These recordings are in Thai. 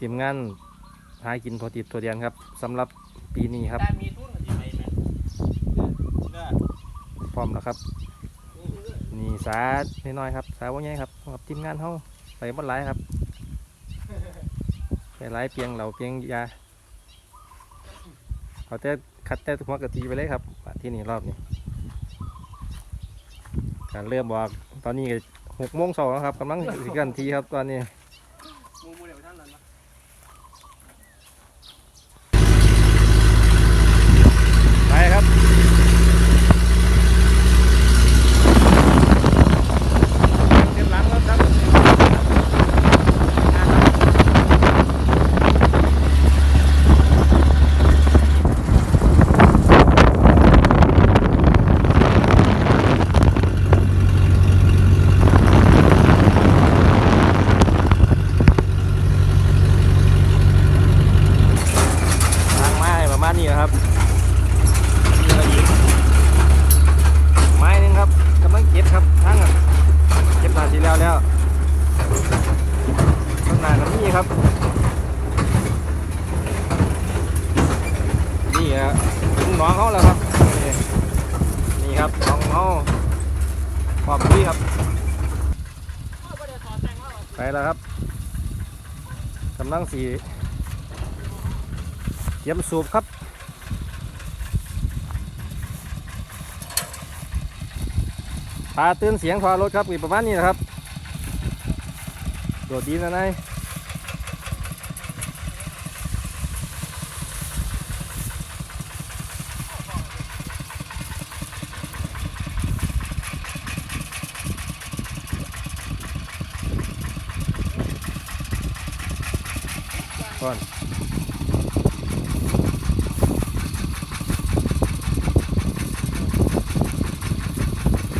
ทีมงานหากินตัวติดตัวเดียนครับสำหรับปีนี้ครับแต่มีทุนที่ไหนไหมเออพร้อมแล้วครับ นี่สาน้อยๆครับ สาว่าไงครับกับทีมงานเขาไปบดหลายครับไปหลายเพียงเราเพียงยาเอาแต่คัดแต่หัวกะทิไปเลยครับ ที่นี่รอบนี้การเริ่มบอกตอนนี้หกโมงสองครับกำลังสิกันทีครับตอนนี้ มูมูเดี๋ยวท่านนั้นนะ ไปครับเก็บหลังแล้วครับทางไม้ประมาณนี้ครับนี่ก็อีกไม้หนึงครับกำลังเก็บครับทั้งอะเก็บมาทีแล้วแล้วต้นนากับนี่ครับ นี่ฮะถึงน้องเขาแล้วครับ นี่นี่ครับน้องเขาขอบคุณครับ ไปแล้วครับกำ ลังสีเตรียมสูบครับปลาตื่นเสียงพอรถครับอีกประมาณนี้นะครับ โดดดีนะนาย ก่อน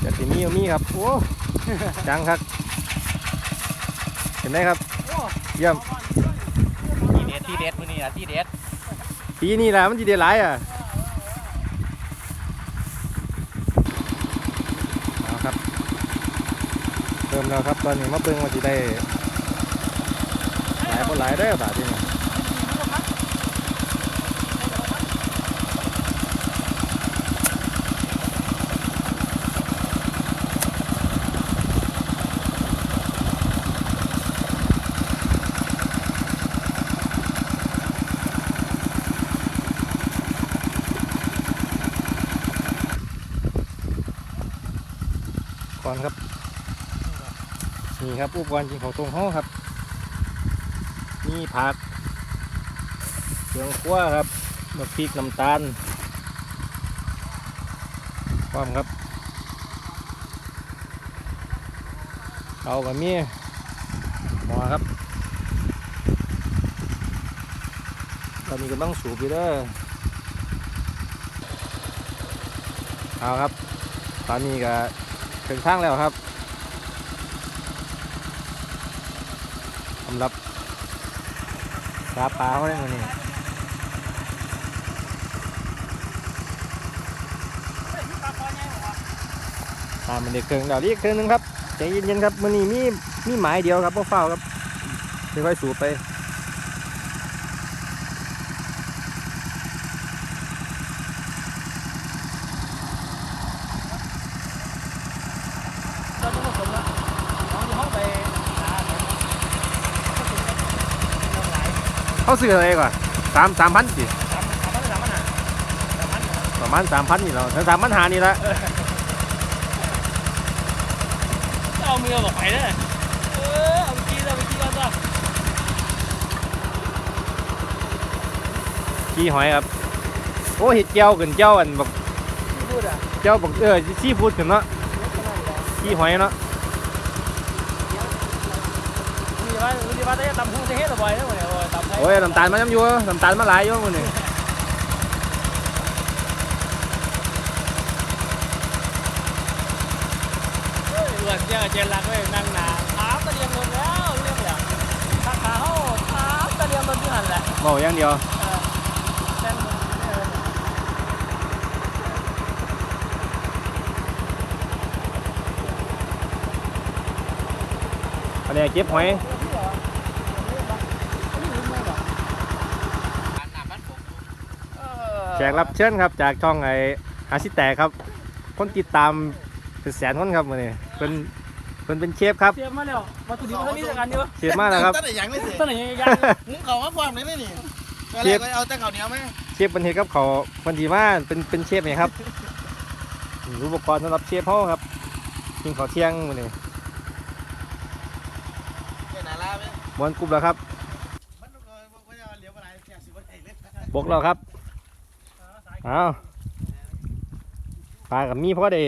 จะสิมีก็มีครับ โอ้จังครับเห็นไหมครับ เยี่ยมที่เด็ดที่เด็ดมือนี่นะที่เด็ดปีนี้แหละมันจะได้หลายอะเอาครับเริ่มแล้วครับตอนนี้มาเบิ่งว่าจะได้หลายบ่หลายได้อบาทนี่น ก่อนครับ นี่ครับอุปกรณ์กินของตรงห้องครับ มีผักเครื่องคั่วครับน้ำพริกน้ำตาลพร้อมครับเอากับมีหมอครับตอนนี้กำลังสูบอยู่เด้อเอาครับ ตอนนี้ก็ ถึงทางแล้วครับสำหรับปลาปลาเขาได้มานี่ตามมันเด็กเครื่องเดี๋ยวอีกเครื่องหนึงครับใจเย็นๆครับมันนี่มีมีหมายเดียวครับพ่อเฝ้าครับค่อยๆสูบไป เราจะผสมแล้วน้องอยู่ห้องไปหาหา เขาซื้ออะไรก่อนสามสามพันสิสามสามพันสามพันห้าสามพันประมาณสามพันนี่เราสามพันหานี่ละเอามือบอกไปเลยเออเอาไปกินเอาไปกินก่อนจ้ะขี้หอยครับ โอ้เห็ดเจียวกันเจียวอันบอกที่พูดอะเจียวบอกเออซีฟู้ดกันเนาะขี้หอยเนาะมีว่ามีว่าได้ตำพุงจะเฮ็ดอะไรเนี่ยโอ้ยตำไทยโอ้ยน้ำตาลมาย้ำอยู่น้ำตาลมาหลายอยู่มื้อนี้เฮ้ยหลวดเจ้าเจนรักเว้ยนั่งหนาถามตะเลียงลงแล้วเรื่องอย่างข้าขาเขาถามตะเลียงลงที่หันแหละเบาอย่างเดียวแน่นมันเอออันนี้เก็บหอยอันนี้เหรออันนี้เหรออันนี้หลุมไหม แขกรับเชิญครับจากช่องไอ้อาชิแตกครับ คนติดตามเป็นแสนคนครับมื้อนี้เป็นเป็นเป็นเชฟครับ เตรียมมาแล้ววัตถุดิบมันมีแต่กันอยู่เชฟมากแล้วครับตั้งแต่ยังไม่เสร็จต้นไหนยังมึงเขาว่าความเลยนี่ตอนเชแรฟกเอาแต่ข้าวเหนียวไหมเชฟเป็นเฮดกับเขาคนที่ว่าเป็นเป็นเชฟไงครับนี่อุปกรณ์สำหรับเชฟเฮาครับกินข้าวเที่ยงมื้อนี้แค่ไหนล่ะไหมมวนกรุ๊บแล้วครับมันก็ไม่เอาเหลียวอะไรแค่สิบวันเล็กบกแล้วครับ อ้าวปลากับมีเพราะได้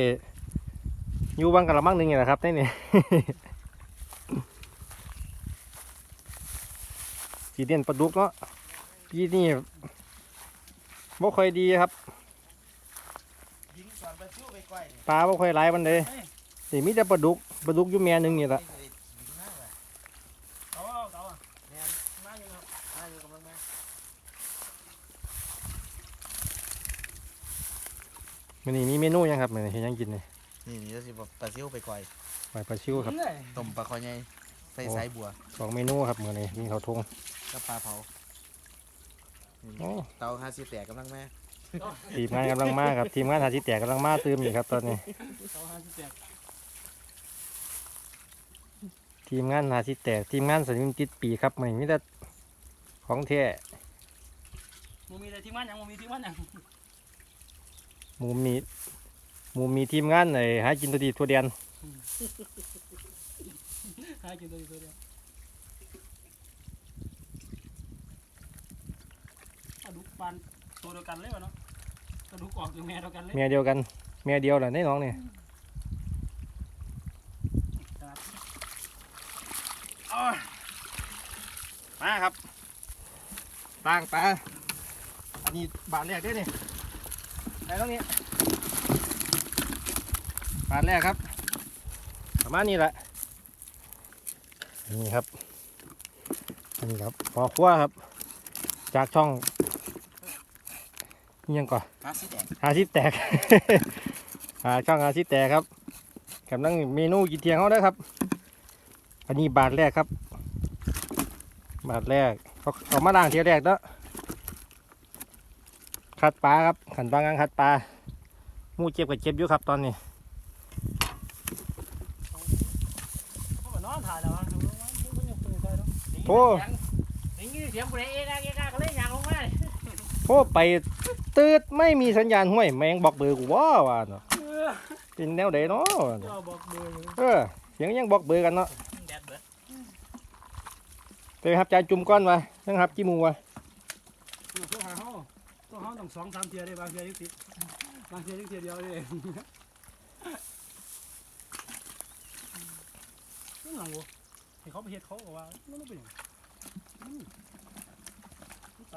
อยู่บางกระมังหนึงนี่แหละครับนี่นี่สีเด่นปลาดุกเนาะพี่นี่บ่ค่อยดีครับปลาบ่ค่อยหลมันเลยนี่มีแต่ปลาดุกปลาดุกอยู่แม่หนึงนี่แหละ เอาเอาเอามาอยู่ครับ มันนี่มีเมนูหยังครับมันนี่เฮ็ดหยังกินนี่นี่นี่จะสิบปลาซิ้วไปก้อยปลาปลาชิวครับนี่ต้มปลาคอใหญ่ใส่สายบัวสองเมนูครับมื้อนี้มีข้าวทงกับปลาเผาโอ้เตาห้าสิบแตกกำลังแม่ทีมงานกำลังมาครับทีมงานหาที่แตกกำลังมาตื่มอยู่ครับตอนนี้เอาห้าสิบแปดทีมงานหาที่แตกทีมงานสนิมติดปีครับมันมีแต่ของแท้ มึงมีแต่ที่มันยังมึงมีที่มันยัง หมูมีหมูมีทีมงานไอ้หากินตัวดีตัวเดียนหากินตัวเดียวกระดูกปานตัวเดียวกันเลยวะเนาะกระดูกออกจากแม่เดียวกันเลยเมียเดียวกันเมียเดียวแหละในน้องนี่มาครับต่างปลาอันนี้บาทแรกเด้วยนี่ ไหนตรงนี้บาทแรกครับ ประมาณนี้แหละ นี่ครับ นี่ครับพอครัวครับ จากช่องนี่ยังก่อนห้าสิบแตกอาชีพแตกหาช่องอาชีพแตกครับกำลังเมนูกินเที่ยงเขาได้อครับ อันนี้บาทแรกครับ บาทแรกเขาเขามาล้างเที่ยวแรกเนาะ คัดปลาครับขันบางงานคัดปลาหมูเจ็บกับเจ็บอยู่ครับตอนนี้เขาบอกนอนถ่ายแล้วอะมึงมึงยังคุยได้เนาะโอ้อย่างงี้เสียงกูเลยเอ๊ะเอ๊ะก็เลยยางลงมาโหไปตืดไม่มีสัญญาณห้วยแมงบอกเบอร์กูว่าว่าเนาะเออเป็นแนวใดเนาะก็บอกเบอร์อยู่เออเสียงยังบอกเบอร์กันเนาะแดดเบิดไปครับจานจุ่มก้อนวะยังครับกี่หมูวะ อยู่ตัวหาเฮา ตัวเฮาต้องสองสามเทียได้บางเทียยิ่งติดบางเทียยิ่งเทียเดียวเลยนั่นหลังวะให้เขาไปเฮ็ดเขาก็ว่ามันไม่เป็นหยัง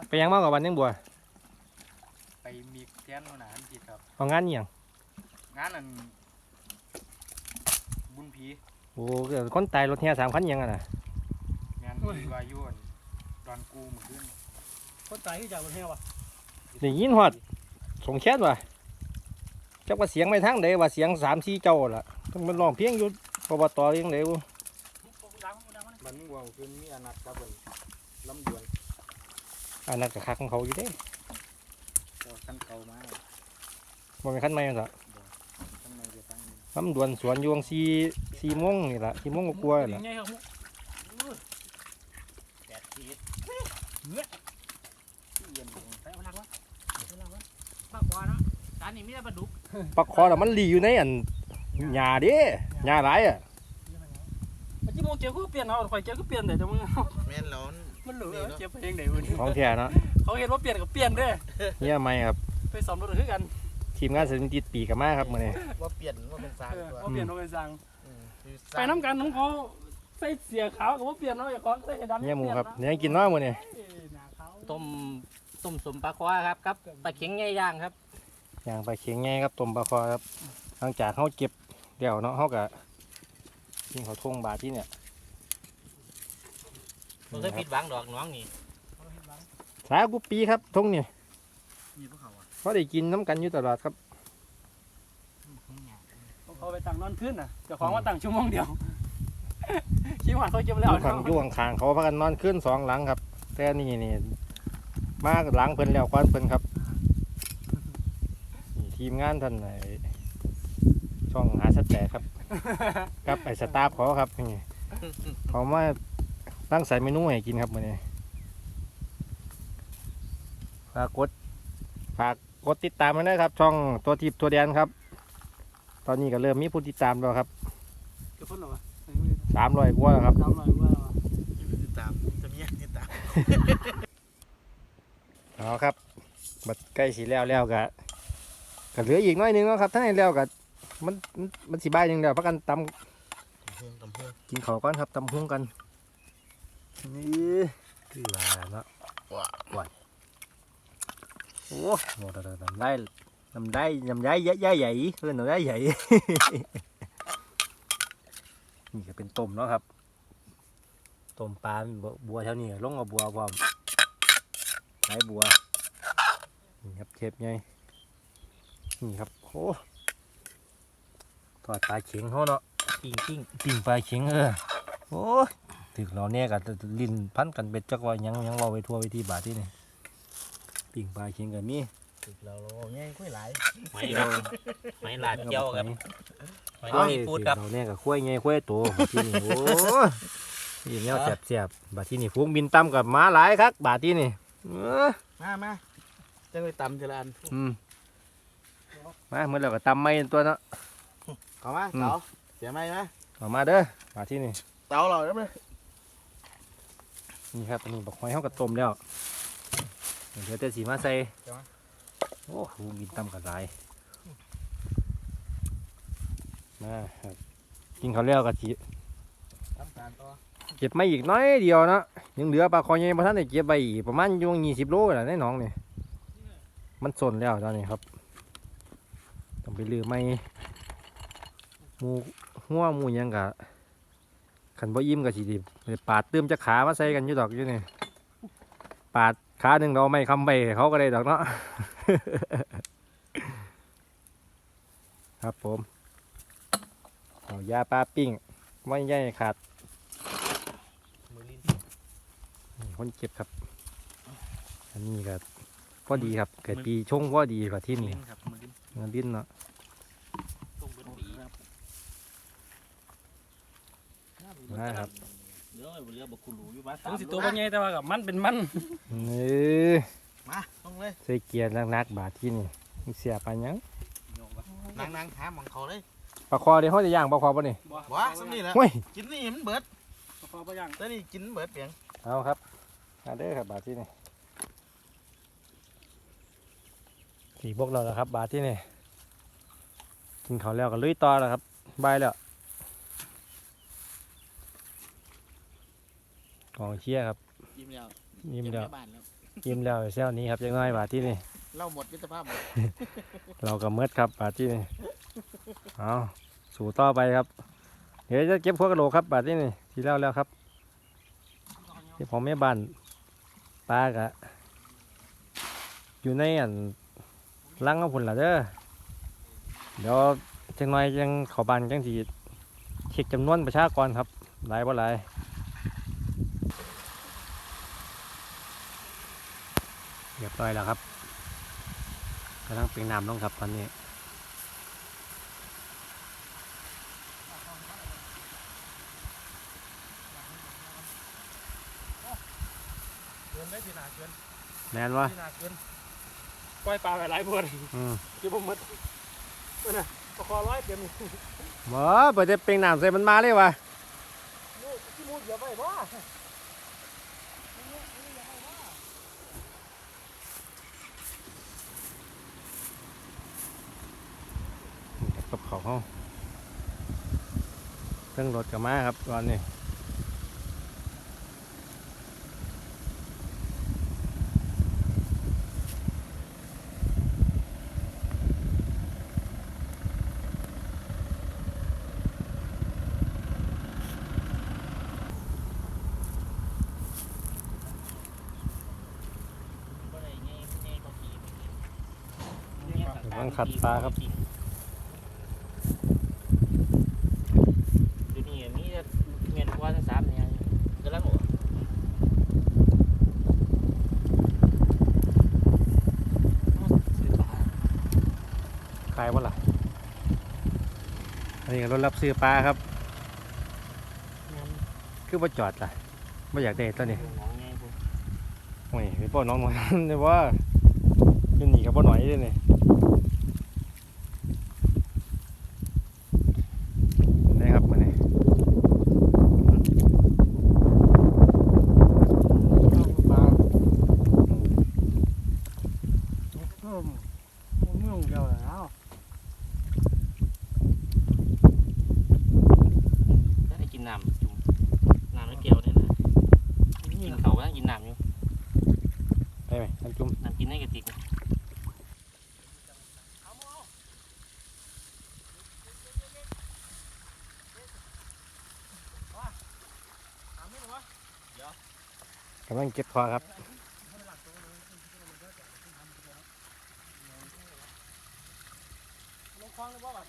ไปยังมากกว่าวันยังบัวไปมีแกนหนาอันผิดครับเอางานนี่ยังงานอันบุญผีโอ้เกิดคนตายรถเฮียสามคันยังอะนะงานที่วายุนดอนกูเหมือนขึ้นคนตายที่จากบนเฮวะ ได้ยินฮอดสงแค้นว่ะจักว่าเสียงไม่ทางใดว่าเสียงสามสี่เจ้าล่ะต้องมันร้องเพียงอยู่ปบตยังไดวะดังดังมันมันวัวขึ้นมีอนัดครับบนลำดวนอันนั้นก็คักของเขาอยู่เด้เจ้าขั้นเก่ามาบ่เป็นคันใหม่หรอกทำไมจะตั้งลำดวนสวนยวงสี่สี่โมงนี่ล่ะสี่โมงกว่าๆนี่ล่ะ ปากกวานะจานนี้ไม่ได้ปลาดุกปลักคอแล้วมันหลีอยู่ในอันหญ้าเด้หญ้าหลายอะเมื่อกี้โมเกียวก็เปลี่ยนเอาข่อยเกียวก็เปลี่ยนแต่จะมึงแม่นร้อนมันเหลือเจ็บไปเองไหนวะนี่ของแท้เนาะเขาเห็นว่าเปลี่ยนกับเปลี่ยนเด้เฮียใหม่ครับ ไปสอมรถคือกันทีมงานสถิติปีกกับมาครับมื้อนี้ว่าเปลี่ยนว่าเป็นซางเออตัวว่าเปลี่ยนเอาไปสั่งอืมไปน้ำกันน้องเขาใส่เสียขาวกับว่าเปลี่ยนเอาอย่าของใส่ดำเนี่ยหมูครับเนี่ยกินเน้อมื้อนี้หนาขาวต้ม ต้มสมปลาควาครับครับปลาเข็งใหญ่ย่างครับย่างไปเคียงแง่ครับต้มปลาคอครับหลังจากเขาเก็บเดี่ยวเนาะเขาก็ยิงเขาทงบาทที่เนี่ยมันเคยผิดหวังดอกน้องนี่สากุปีครับทงนี่มีพวกเขาอะเขาได้กินน้ำกันอยู่ตลอดครับเขาไปตั้งนอนขึ้นน่ะเจ้าของมาตั้งชั่วโมงเดียวคิดว่าเขาเก็บแล้วอยู่ข้างอยู่ข้างๆเขาพากันนอนขึ้นสองหลังครับ แต่นี่นี่ มาหลังเพิ่นแล้วก่อนเพิ่นครับทีมงานท่านไอ้ช่องหาสแตกครับกับไอ้สตาฟเขาครับนี่เขามาตั้งใส่เมนูให้กินครับมื้อนี้ฝากกดฝากกดติดตามมาด้วยครับ ช่องตัวทิพย์ตัวแดนครับ ตอนนี้ก็เริ่มมีผู้ติดตามแล้วครับกระพุ้นหรอวะสามร้อยกว่าแล้วครับทำหน่อยว่าติดตามจะมีติดตาม เอาครับบัดใกล้สีแล้วแล้วก็ก็เหลืออีกน้อยนึงแล้วครับถ้าให้แล้วก็มันมันมันสีใบยหนึงแล้วพักกันตำกินข้าวก่อนครับตำหุ้งกันนี่คือว่าเนาะว้าโอ้โหน้ำได้น้ำได้น้ำได้ใหญ่ใหญ่ใหญ่เพื่นน้ำได้ใหญ่นี่ก็เป็นต้มเนาะครับต้มปลาบัวบัวนี้ลงเอาบัวพร้อม ไหลบัว นี่ครับเชฟไงนี่ครับโอ้ทอดปลาเข็งเขาเนาะปิงปิงปิ้งปลาเข็งเออโอ้ยถึกเราเนี่ยกับลิ้นพันกันเป็ดจักว่าหยังหยังเว่าไปทั่วไปที่บาทที่นี่ปิ้งปลาเข็งกับมีติดเราเราแง่งคุยหลายไม่ครับไม่ลาดเจียวครับไม่โอ้ยซีฟู้ดครับเราเนี่ยกับคุ้ยไงคุ้ยโตบาทที่นี่โอ้ยนี่แนวแสบแสบๆบาทที่นี่ฟูงบินต่ำกับม้าหลายครับบาทที่นี่เออ มามาจังไปตำทีละอันอืมมาเมื่อเราก็ตำไม่ตัวเนาะเข้ามาอืมเต๋าเสียไหมไหมออกมาเด้อบาทที่นี่เต๋าเราได้ไหมนี่ครับอันนี้บอกหอยเขากระต้มแล้วเดี๋ยวแต่สีมาใส่โอ้ฟูงบินต่ำกับหลายมาครับกินข้าวแล้วก็สิทำการต่อ เก็บไม่อีกน้อยเดียวนะยังเหลือปลาคอใหญ่พระท่านได้เก็บไปอีกประมาณยวงยี่สิบโลแหละในหนองนี่มันสนแล้วตอนนี้ครับต้องไปลือไม่หมูหัวหมูยังกะขันบ่ยิ้มกะสิดิไปปาดเติมจะขามาใส่กันอยู่ดอกอยู่นี่ปาดขาหนึ่งเราไม่คำไปให้เขาก็ได้ดอกเนาะครับผมเอายาปลาปิ้งไม่ใหญ่ขาด มือลิ้น นี่ คนเก็บครับ อันนี้ก็พอดีครับ เกิดปีชงพอดีกว่าที่นี่ลิ้นครับมือลิ้นเงินดิ้นเนาะต้มเป็นปีนะครับเดี๋ยวเรือบักคุรูอยู่บ้านถึงสิตัวเป็นไงแต่ว่ากับมันเป็นมันนี่มาลงเลยใส่เกียร์นักๆบาทที่นี่มีเสียปลาหยังนางนางๆหาหมองเขาเลยปลาคอเดี๋ยวเขาจะย่างปลาคอป่ะนี่ว้าสักนี่แหละเฮ้ยกินนี่มันเบิดพอไปยังแต่นี่กินเบิดเปียงเอาครับ มาเด้อครับบาทที่นี่สี่พวกเราแล้วครับ บาทที่นี่กินข้าวแล้วก็ลุยต่อแล้วครับบายแล้วกองเชียร์ครับ ยิ้มแล้วยิ้มแล้วเก็บในบ้านแล้วยิ้มแล้วเซลนี้ครับยังน้อยบาทที่นี่เล่าหมดยุทธภาพหมดเราก็เมิดครับบาทที่นี่เอาสู่ต่อไปครับ เดี๋ยวจะเก็บพวกกระโหลกครับบาทที่นี่ที่แล้วแล้วครับที่ผมแม่บ้าน ปลากะอยู่ในอันลังของผุนละเด้อเดี๋ยวจังน้อยจังขอบานจังสีเช็คจำนวนประชากรครับ หลายบ่หลายเรียบร้อยแล้วครับกำลังเป็นน้ำลงครับตอนนี้ นได้พี่นาเกินแมนวะพี่นาเกินปล่อยปลาไปหลายพวกอืมที่ผมมัดน่ะประคอร้อยเต็มหมอเปิดจะเป็นน้ำใส่มันมาเลยวะที่มูดเดี๋ยวไปว่ากับเขาห้องเครื่องรถกับมาครับตอนนี้กำลัง ขัดปลาครับดูนี่มีเงินกว่าทั้งสามเนี่ยกำลังหัวนี่ก็รถรับซื้อปลาครับ คือว่าจอดล่ะไม่อยากได้ตัวนี้น้องไงผมโอ้ยไปป้อนน้องหน่อยเดี๋ยวว่าจะหนีกับป้าหน่อยด้วยนี่ได้ครับมาเนี่ยปลา เพิ่มมึงเดียวแล้ว ได้กินน้ำจุ่มน้ำไม่เกี่ยวเนี่ยนะกินเขาก็กินน้ำอยู่ ได้ไหมน้ำจุ่ม น้ำกินในกระติกนะ กำลังเก็บคอครับลงคลองเลยบ่แบบ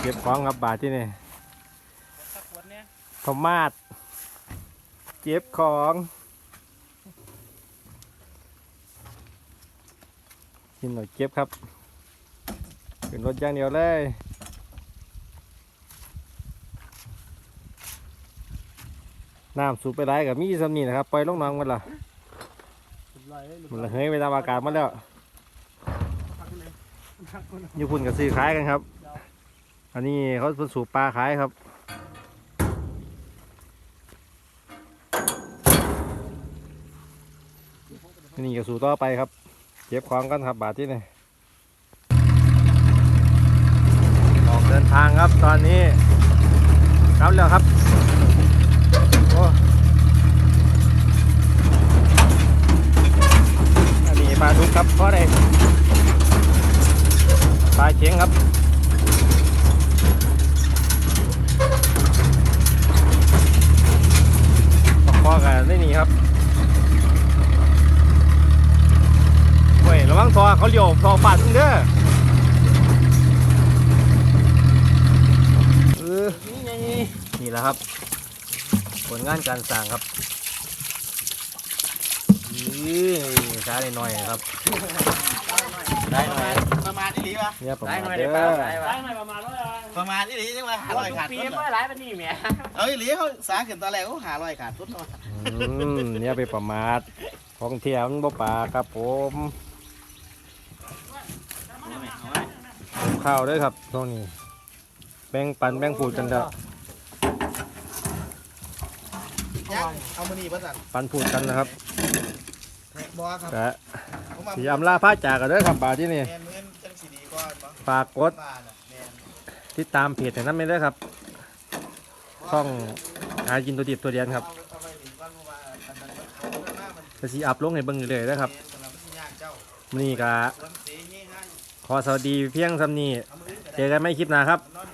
เก็บของครับบาทที่นี่ตะกวดเนี่ยพมาดเก็บของกินหน่อยเก็บครับ ขึ้นรถอย่างเดียวเลยน้ำสูบไปไรกับมีสำนีนะครับปล่อยลงน้องมันละสุดลอเลยมันละเฮ้ยไปตามอากาศมาแล้วญี่ปุ่นกับซื้อขายกันครับ อันนี้เขาเพิ่นสูบปลาขายครับนนี้ก็สู่ต่อไปครับ เก็บของกันครับบาทที่นี่ออกเดิน ทางครับตอนนี้กลับแล้วครับโอ้อันนี้ปลาดุกครับเพราะอะไรปลาเข็งครับพอกันได้นี่ครับเว้ยระวังทอเขาเลี้ยวทอฟาดมึงเด้ออ นี่ไง นี่แหละครับ ผลงานการสร้างครับนี่ช้าหน่อยๆครับได้หน่อยประมาณนี้หรือวะเนี่ยประได้มาณหน่อยเด้ได้อปลาได้ได้ปะหน่อยประมาณร้อยประมาณนี้หรือจังว่าหาร้อยขาดปีทุนไม่หลายปานนี้แหม่เอาอีหลีเขาสาขึ้นตอนแรกเขาหาร้อยขาดทุนอืมเนี่ยไปประมาทของเทียมนบ่ปลาครับผมข้าวด้วยครับตรงนี้แบ่งปันแบ่งผูดกันเด้อ ยังเอามือนี่ประสันปันผูดกันนะครับบอครับกะผมมาสีอำลาผ้าจากกันเด้อครับบาทที่นี่ แมนมือจังสีดีก่อนปะฝากกดบ้านอะแมนติดตามเพจให้นั้นไม่ได้อครับ ช่องหากินตัวเดียดตัวเดียนครับเอาเอาไปหนีก่อนเพราะว่าอันนั้นมันมากมันจะสีอัพลงให้เบิ่งเรื่อยๆนะครับสำหรับที่ยากเจ้านี่กะสวนสีนี่ให้ขอสวัสดีเพียงสำนีเอามืออื่นก็เจได้อกันไม่คลิปหน้าครับ นอน